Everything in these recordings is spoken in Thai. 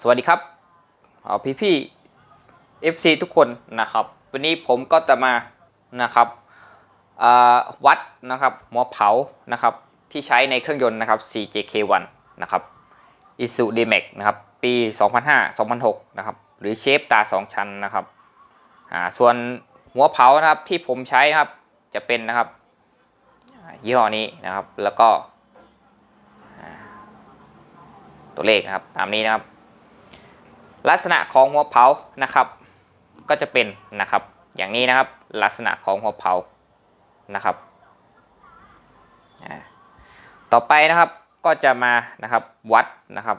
สวัสดีครับพี่พี่เอฟซีทุกคนนะครับ วันนี้ผมก็จะมานะครับวัดนะครับหัวเผานะครับที่ใช้ในเครื่องยนต์นะครับ CJK1 นะครับ i s u d m a x นะครับปี 2005-2006 นะครับ หรือเชฟตา 2 ชั้นนะครับส่วนหัวเผานะครับที่ผมใช้นะครับจะเป็นนะครับยี่ห้อนี้นะครับแล้วก็ตัวเลขนะครับตามนี้นะครับ ลักษณะของหัวเผานะครับ ก็จะเป็นนะครับ อย่างนี้นะครับลักษณะของหัวเผานะครับต่อไปนะครับก็จะมานะครับวัดนะครับ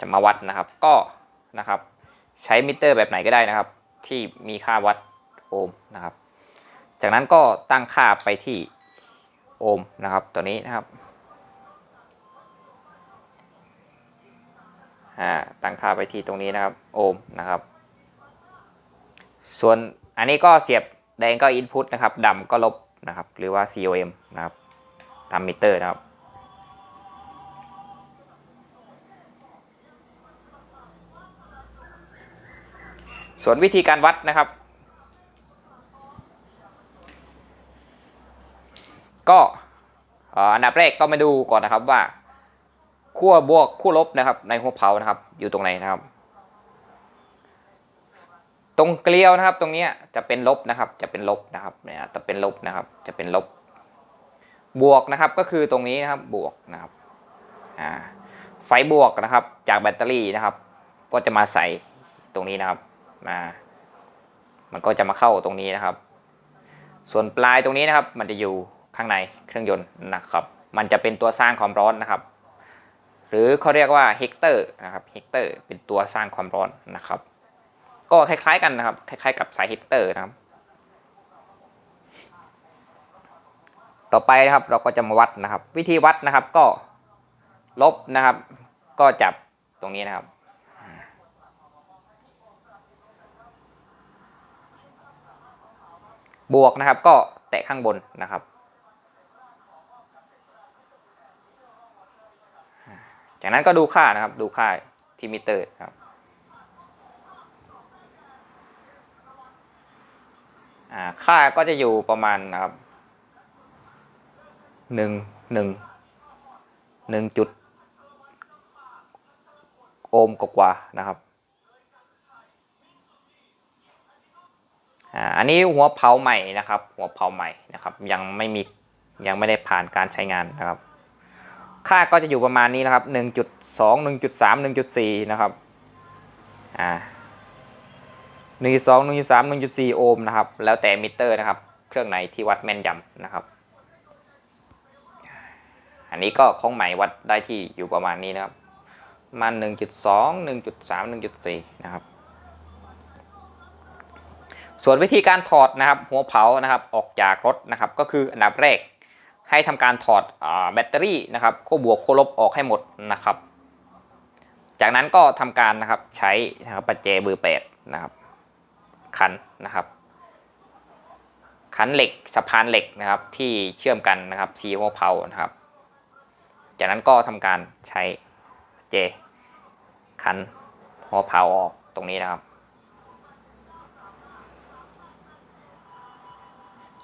จะมาวัดนะครับก็นะครับใช้มิเตอร์แบบไหนก็ได้นะครับ ที่มีค่าวัดโอห์มนะครับ จากนั้นก็ตั้งค่าไปที่โอห์มนะครับตัวนี้นะครับ อ่าตั้งค่าไปที่ตรงนี้นะครับโอห์มนะครับ ส่วนอันนี้ก็เสียบแดงก็ input นะครับดำก็ลบนะครับ หรือว่า com นะครับตามมิเตอร์นะครับส่วนวิธีการวัดนะครับ ก็อันดับแรกก็มาดูก่อนนะครับว่า ขั้วบวกขั้วลบนะครับ ในหัวเผานะครับ อยู่ตรงไหนนะครับ ตรงเกลียวนะครับ ตรงนี้จะเป็นลบนะครับ จะเป็นลบนะครับเนี่ยจะเป็นลบนะครับ จะเป็นลบ บวกนะครับก็คือตรงนี้นะครับบวกนะครับอ่าไฟบวกนะครับ จากแบตเตอรี่นะครับ ก็จะมาใส่ตรงนี้นะครับมามันก็จะมาเข้าตรงนี้นะครับ ส่วนปลายตรงนี้นะครับ มันจะอยู่ข้างในเครื่องยนต์นะครับ มันจะเป็นตัวสร้างความร้อนนะครับ หรือเขาเรียกว่าเฮกเตอร์นะครับเฮกเตอร์เป็นตัวสร้างความร้อนนะครับ ก็คล้ายๆกันนะครับ คล้ายๆกับสายเฮกเตอร์นะครับ ต่อไปนะครับเราก็จะมาวัดนะครับ วิธีวัดนะครับก็ลบนะครับ ก็จับตรงนี้นะครับบวกนะครับก็แตะข้างบนนะครับ จากนั้นก็ดูค่านะครับ ดูค่าที่มิเตอร์ครับค่าก็จะอยู่ประมาณนะครับหนึ่งหนึ่งหนึ่งจุดโอห์มกว่านะครับอันนี้หัวเผาใหม่นะครับ หัวเผาใหม่นะครับ ยังไม่มียังไม่ได้ผ่านการใช้งานนะครับ ค่าก็จะอยู่ประมาณนี้นะครับ 1.2 1.3 1.4 นะครับ อ่า1.2 1.3 1.4 โอห์มนะครับ แล้วแต่มิเตอร์นะครับ เครื่องไหนที่วัดแม่นยำนะครับ อันนี้ก็ของใหม่วัดได้ที่อยู่ประมาณนี้นะครับมาณ1.2 1.3 1.4 นะครับ ส่วนวิธีการถอดนะครับ หัวเผานะครับ ออกจากรถนะครับ ก็คืออันดับแรก ให้ทำการถอดอแบตเตอรี่นะครับขั้วบวกขั้วลบออกให้หมดนะครับ จากนั้นก็ทำการนะครับใช้นะครับปัจเจเบอร์แปดนะครับขันนะครับขันเหล็กสะพานเหล็กนะครับที่เชื่อมกันนะครับซีหัวเผานะครับ จากนั้นก็ทำการใช้เจขันหัวเผาออกตรงนี้นะครับ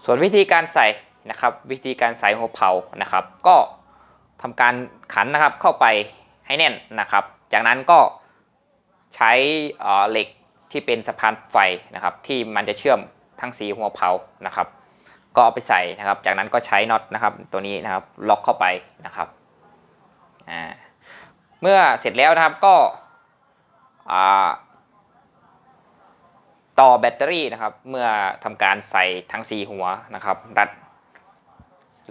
ส่วนวิธีการใส่ นะครับ วิธีการใส่หัวเผานะครับ ก็ทำการขันนะครับเข้าไปให้แน่นนะครับ จากนั้นก็ใช้เหล็กที่เป็นสะพานไฟนะครับ ที่มันจะเชื่อมทั้งสีหัวเผานะครับ ก็เอาไปใส่นะครับ จากนั้นก็ใช้น็อตนะครับ ตัวนี้นะครับล็อกเข้าไปนะครับอ่าเมื่อเสร็จแล้วนะครับก็ต่อแบตเตอรี่นะครับ เมื่อทำการใส่ทั้งสีหัวนะครับ รัด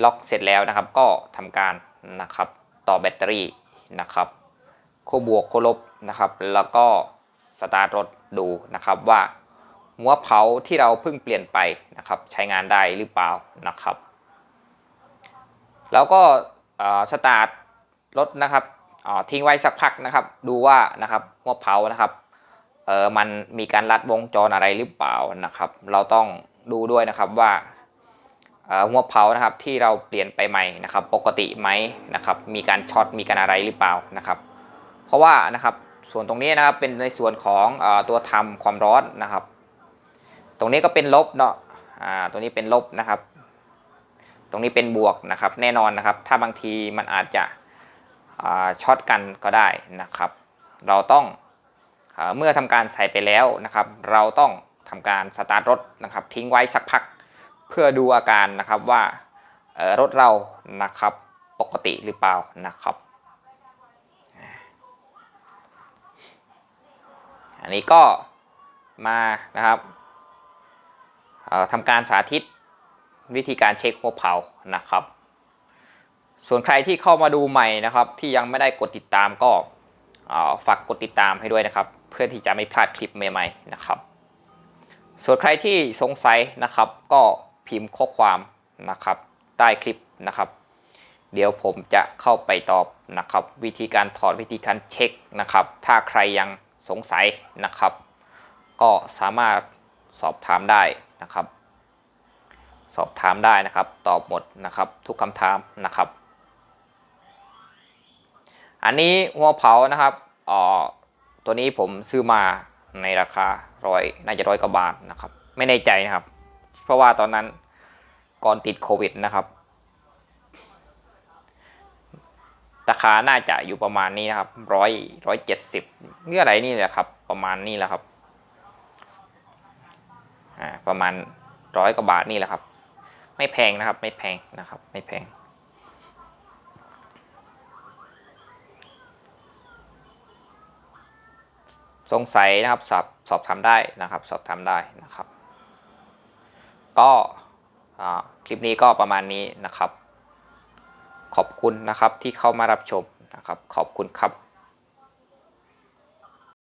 ล็อกเสร็จแล้วนะครับ ก็ทำการนะครับต่อแบตเตอรี่นะครับขั้วบวกขั้วลบนะครับ แล้วก็สตาร์ทรถดูนะครับว่าหัวเผาที่เราเพิ่งเปลี่ยนไปนะครับ ใช้งานได้หรือเปล่านะครับ แล้วก็อ่อสตาร์ทรถนะครับอ่อทิ้งไว้สักพักนะครับ ดูว่านะครับหัวเผานะครับเออมันมีการลัดวงจรอะไรหรือเปล่านะครับ เราต้องดูด้วยนะครับว่า หัวเผานะครับที่เราเปลี่ยนไปใหม่นะครับ ปกติไหมนะครับมีการช็อตมีการอะไรหรือเปล่านะครับ เพราะว่านะครับส่วนตรงนี้นะครับเป็นในส่วนของอตัวทำความร้อนนะครับ ตรงนี้ก็เป็นลบเนาะตรงนี้เป็นลบนะครับ ตรงนี้เป็นบวกนะครับ แน่นอนนะครับ ถ้าบางทีมันอาจจะช็อตกันก็ได้นะครับ เราต้องเอเมื่อทำการใส่ไปแล้วนะครับ เราต้องทำการสตาร์ทรถนะครับ ทิ้งไว้สักพัก เพื่อดูอาการนะครับว่ารถเรานะครับปกติหรือเปล่านะครับ อันนี้ก็มานะครับทำการสาธิตวิธีการเช็คหัวเผานะครับ ส่วนใครที่เข้ามาดูใหม่นะครับ ที่ยังไม่ได้กดติดตามก็ฝากกดติดตามให้ด้วยนะครับ เพื่อที่จะไม่พลาดคลิปใหม่ๆนะครับ ส่วนใครที่สงสัยนะครับก็ พิมพ์ข้อความนะครับใต้คลิปนะครับ เดี๋ยวผมจะเข้าไปตอบนะครับ วิธีการถอดวิธีการเช็คนะครับ ถ้าใครยังสงสัยนะครับ ก็สามารถสอบถามได้นะครับ สอบถามได้นะครับ ตอบหมดนะครับ ทุกคำถามนะครับ อันนี้หัวเผานะครับอ๋อตัวนี้ผมซื้อมาในราคาร้อยน่าจะร้อยกว่าบาทนะครับ ไม่แน่ใจนะครับ เพราะว่าตอนนั้นก่อนติดโควิดนะครับราคาน่าจะอยู่ประมาณนี้นะครับร้อยร้อยเจ็ดสิบนี่อะไรนี่แหละครับ ประมาณนี้แหละครับอ่าประมาณร้อยกว่าบาทนี่แหละครับ ไม่แพงนะครับ ไม่แพงนะครับ ไม่แพง สงสัยนะครับสอบสอบถามได้นะครับ สอบถามได้นะครับ ก็คลิปนี้ก็ประมาณนี้นะครับ ขอบคุณนะครับที่เข้ามารับชมนะครับ ขอบคุณครับ